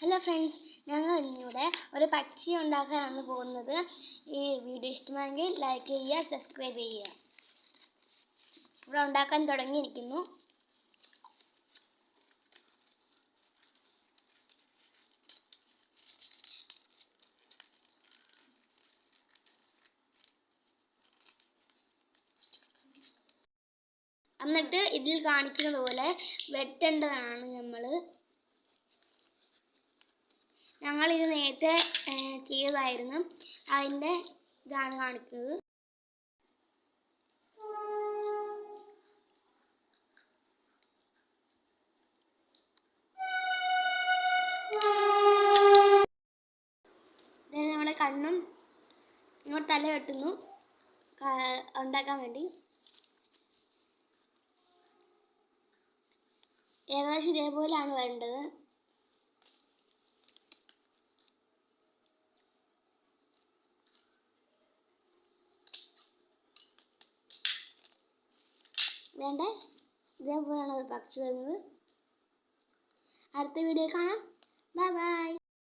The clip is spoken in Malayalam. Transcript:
ഹലോ ഫ്രണ്ട്സ് ഞങ്ങൾ ഇന്നിവിടെ ഒരു പക്ഷി ഉണ്ടാക്കാനാണ് പോകുന്നത്. ഈ വീഡിയോ ഇഷ്ടമായെങ്കിൽ ലൈക്ക് ചെയ്യുക സബ്സ്ക്രൈബ് ചെയ്യുക. ഇവിടെ ഉണ്ടാക്കാൻ തുടങ്ങിയിരിക്കുന്നു. എന്നിട്ട് ഇതിൽ കാണിക്കുന്നത് പോലെ വെട്ടേണ്ടതാണ് നമ്മൾ ഞങ്ങളിത് നേരത്തെ ചെയ്തതായിരുന്നു. അതിന്റെ ഇതാണ് കാണിക്കുന്നത്. നമ്മുടെ കണ്ണും. നമ്മുടെ തല വെട്ടുന്നു. ഉണ്ടാക്കാൻ വേണ്ടി. ഏകദേശം ഇതേപോലെയാണ് വരേണ്ടത്. വേണ്ട? ഇതേപോലെയാണ് പക്ഷി വരുന്നത്. അടുത്ത വീഡിയോ കാണാം. Bye bye